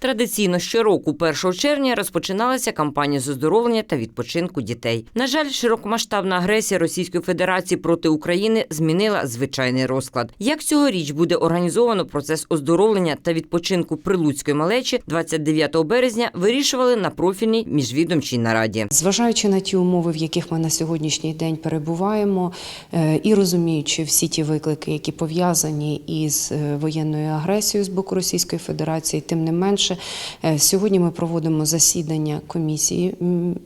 Традиційно щороку, 1 червня, розпочиналася кампанія з оздоровлення та відпочинку дітей. На жаль, широкомасштабна агресія Російської Федерації проти України змінила звичайний розклад. Як цьогоріч буде організовано процес оздоровлення та відпочинку прилуцької малечі 29 березня, вирішували на профільній міжвідомчій нараді. Зважаючи на ті умови, в яких ми на сьогоднішній день перебуваємо, е, і розуміючи всі ті виклики, які пов'язані із е, воєнною агресією з боку Російської Федерації, тим не менше, е, сьогодні ми проводимо засідання комісії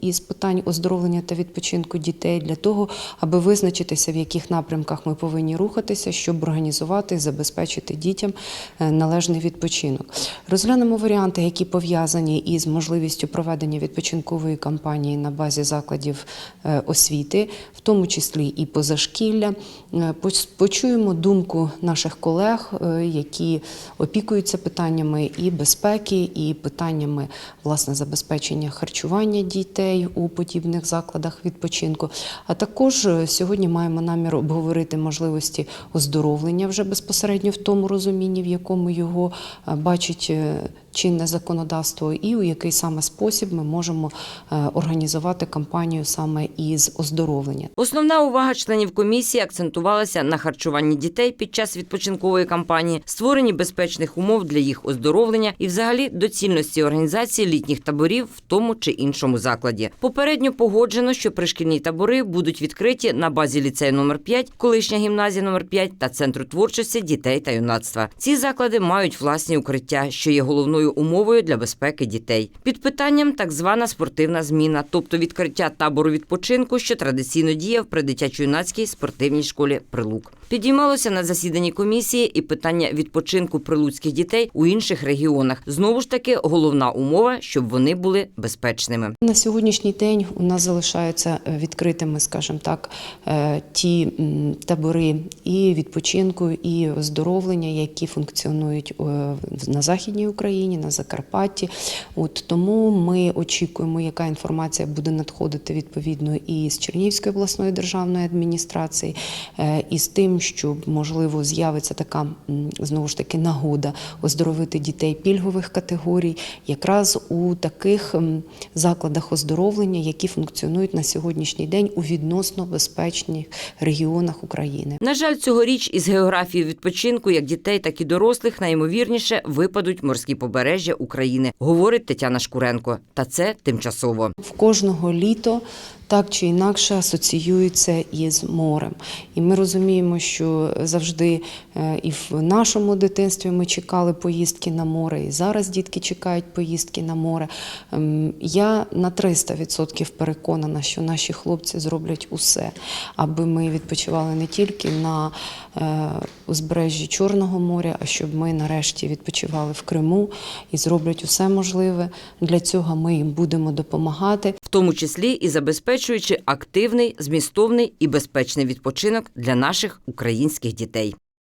із питань оздоровлення та відпочинку дітей для того, аби визначитися, в яких напрямках ми повинні рухатися, щоб організувати і забезпечити дітям е, належний відпочинок. Розглянемо варіанти, які пов'язані із можливістю проведення відпочинкової кампанії на базі закладів е, освіти, в тому числі і позашкілля. Почуємо думку наших колег, які опікуються питаннями і безпеки, і питаннями власне забезпечення харчування дітей у подібних закладах відпочинку. А також е, сьогодні маємо намір обговорити можливості оздоровлення вже безпосередньо в тому розумінні, в якому його е, бачить е, чинне законодавство, і у який саме спосіб ми можемо е, організувати кампанію саме із оздоровлення. Основна увага членів комісії акцентувалася на харчуванні дітей під час відпочинкової кампанії, створенні безпечних умов для їх оздоровлення і, взагалі, доцільності організації літніх таборів в тому чи іншому закладі. Попередньо погоджено, що пришкільні табори будуть відкриті на базі ліцею номер 5 колишня гімназія номер 5 та центру творчості дітей та юнацтва. Ці заклади мають власні укриття, що є головною умовою для безпеки дітей. Під питанням так звана спортивна зміна, тобто відкриття табору відпочинку, що традиційно діяв при дитячо-юнацькій спортивній школі Прилук. Підіймалося на засіданні комісії і питання відпочинку прилуцьких дітей у інших регіонах. Знову ж таки, головна умова, щоб вони були безпечними. На сьогоднішній день у нас залишаються е, відкритими, скажімо так, е, ті табори і відпочинку, і оздоровлення, які функціонують е, на Західній Україні, на Закарпатті. От тому ми очікуємо, яка інформація буде надходити відповідно і з Чернігівської обласної державної адміністрації, і з тим, що можливо з'явиться така знову ж таки нагода оздоровити дітей пільгових категорій, якраз у таких закладах оздоровлення, які функціонують на сьогоднішній день у відносно безпечних регіонах України. На жаль, цьогоріч із географії відпочинку як дітей, так і дорослих найімовірніше випадуть морські побережжя України, говорить Тетяна Шкуренко. Та це тимчасово. В кожного літо так чи інакше асоціюється із морем. І ми розуміємо, що завжди е, і в нашому дитинстві ми чекали поїздки на море, і зараз дітки чекають поїздки на море. Ем, Я на 300% переконана, що наші хлопці зроблять усе, аби ми відпочивали не тільки на е, узбережжі Чорного моря, а щоб ми нарешті відпочивали в Криму і зроблять усе можливе. Для цього ми їм будемо допомагати. Тому числі і забезпечуючи активний, змістовний і безпечний відпочинок для наших українських дітей.